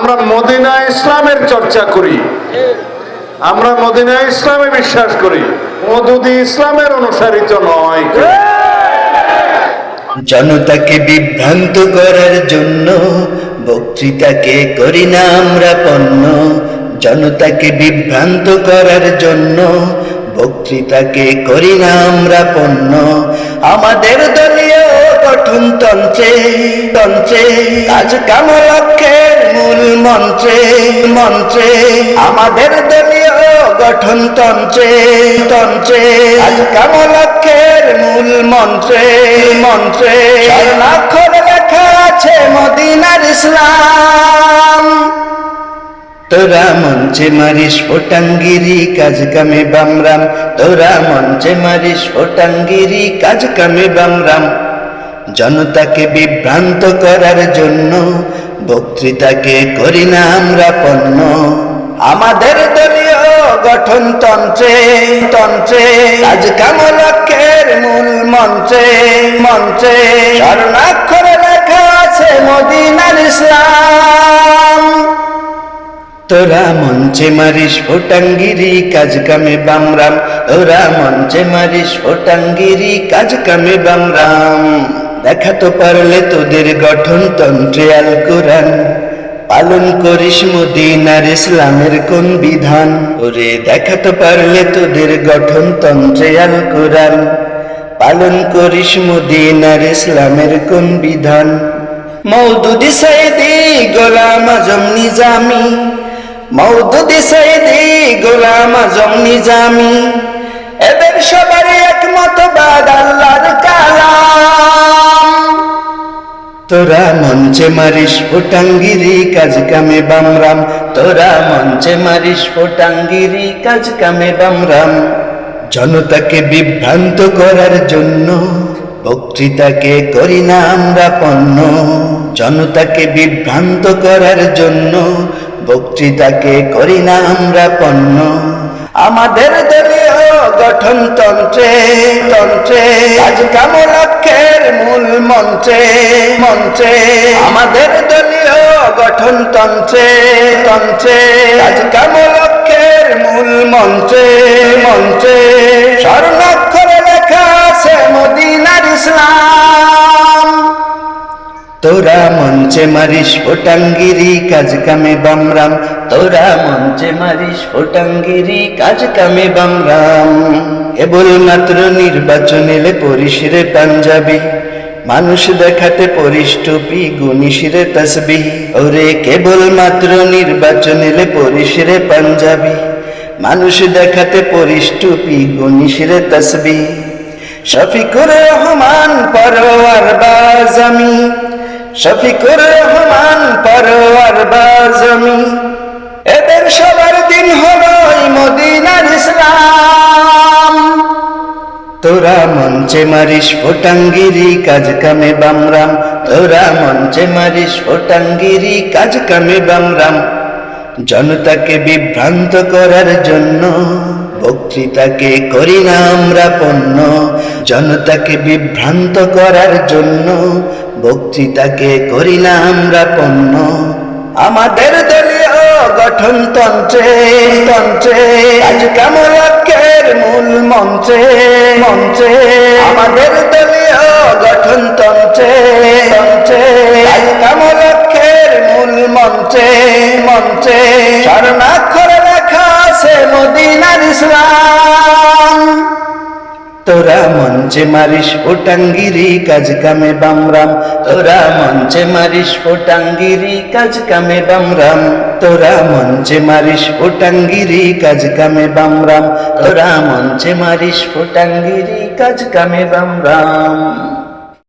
আমরা মদিনা ইসলামের চর্চা করি। আমরা মদিনা ইসলামে বিশ্বাস করি। মদুদি ইসলামের অনুসারিত নয় জনতাকে বিভ্রান্ত করার জন্য বক্তৃতাকে করি না আমরা পণ্য। জনতাকে বিভ্রান্ত করার জন্য বক্তৃতাকে করি না আমরা পণ্য। আমাদের দলীয় গঠনতন্ত্রে তন্ত্রে কাজ কাম লক্ষ্যের মূল মন্ত্রে মন্ত্রে। আমাদের দলীয় গঠনতন্ত্রে তন্ত্রে কাজ কাম লক্ষ্যের মূল মন্ত্রে মন্ত্রে। স্বর্ণাক্ষর লেখা আছে মদিনার ইসলাম। তোরা মঞ্চে মারিস ফোটাঙ্গিরি, কাজ কামে বামরাম। তোরা মঞ্চে মারিস ফোটাঙ্গিরি, কাজ কামে বামরাম। জনতাকে বিভ্রান্ত করার জন্য বক্তৃতাকে করি না আমরা পণ্য। আমাদের দলীয় গঠনতন্ত্রে, তন্ত্রে কাজ কাম লক্ষ্যের মূল মন্ত্রে মন্ত্রে স্বর্ণাক্ষরে লেখা আছে মদিনার ইসলাম। তোরা মঞ্চে মারিস ফোটাঙ্গিরি, কাজ কামে বামরাম। তোরা মঞ্চে মারিস ফোটাঙ্গিরি, কাজ কামে বামরাম। দেখাতে পারলে তোদের গঠনতন্ত্রে আল কোরআন। পালন করিস মদিনার ইসলামের কোন বিধান? ওরে দেখাতে পারলে তোদের গঠনতন্ত্রে আল কোরআন। পালন করিস মদিনার ইসলামের কোন বিধান? মৌদুদি সাইদি গোলাম আজম নিজামি। মৌদুদি সাইদি গোলাম আজম নিজামি। তোরা মঞ্চে মারিস ফোটাঙ্গিরি, কাজ কামে বামরাম। তোরা মঞ্চে মারিস ফোটাঙ্গিরি, কাজ কামে বামরাম। জনতাকে বিভ্রান্ত করার জন্য বক্তৃতাকে করি না আমরা পণ্য। জনতাকে বিভ্রান্ত করার জন্য বক্তৃতাকে করি না আমরা পণ্য। আমাদের দলীয় গঠনতন্ত্রে তন্ত্রে কাজ কাম লক্ষ্যের মূল মন্ত্রে মন্ত্রে। আমাদের দলীয় গঠনতন্ত্রে তন্ত্রে কাজ কাম লক্ষ্যের মূল মন্ত্রে মন্ত্রে। স্বর্ণাক্ষরে লেখা আছে মদিনার ইসলাম। তোরা মঞ্চে মারিস ফোটাঙ্গিরি, কাজ কামে বামরাম। তোরা মঞ্চে মারিস ফোটাঙ্গিরি, কাজ কামে বামরাম। কেবল মাত্র নির্বাচন এলে পরিস রে পাঞ্জাবি। মানুষ দেখাতে পরিস টুপি, গুনিস রে তসবি। ওরে কেবল মাত্র নির্বাচন এলে পরিস রে পাঞ্জাবি। মানুষ দেখাতে পরিস টুপি, গুনিস রে তসবি। শফিকুর রহমান পরোয়ার বাজামি শফিকুর রহমান পরোয়ার বাজামি এদের সবার দিন হলো মদিনার ইসলাম। তোরা মঞ্চে মারিস ফোটাঙ্গিরি, কাজ কামে বামরাম। তোরা মঞ্চে মারিস ফোটাঙ্গিরি, কাজ কামে বামরাম। জনতাকে বিভ্রান্ত করার জন্য, বক্তৃতাকে করি না আমরা পণ্য। জনতাকে বিভ্রান্ত করার জন্য বক্তৃতাকে করি না আমরা পণ্য। আমাদের দলীয় গঠনতন্ত্রে তন্ত্রে আজ কেমন লক্ষ্যের মূল মন্ত্রে মন্ত্রে। আমাদের দলীয় গঠনতন্ত্রে তন্ত্রে আজ কেমন লক্ষ্যের মূল মন্ত্রে মন্ত্রে। স্বর্ণাক্ষরে লেখা আছে মদিনার ইসলাম। তোরা মঞ্চে মারিস ফোটাঙ্গিরি কাজ কামে বামরাম। তোরা মঞ্চে মারিস ফোটাঙ্গিরি কাজ কামে বামরাম। তোরা মঞ্চে মারিস ফোটাঙ্গিরি কাজ কামে বামরাম। তোরা মঞ্চে মারিস ফোটাঙ্গিরি কাজ কামে বামরাম।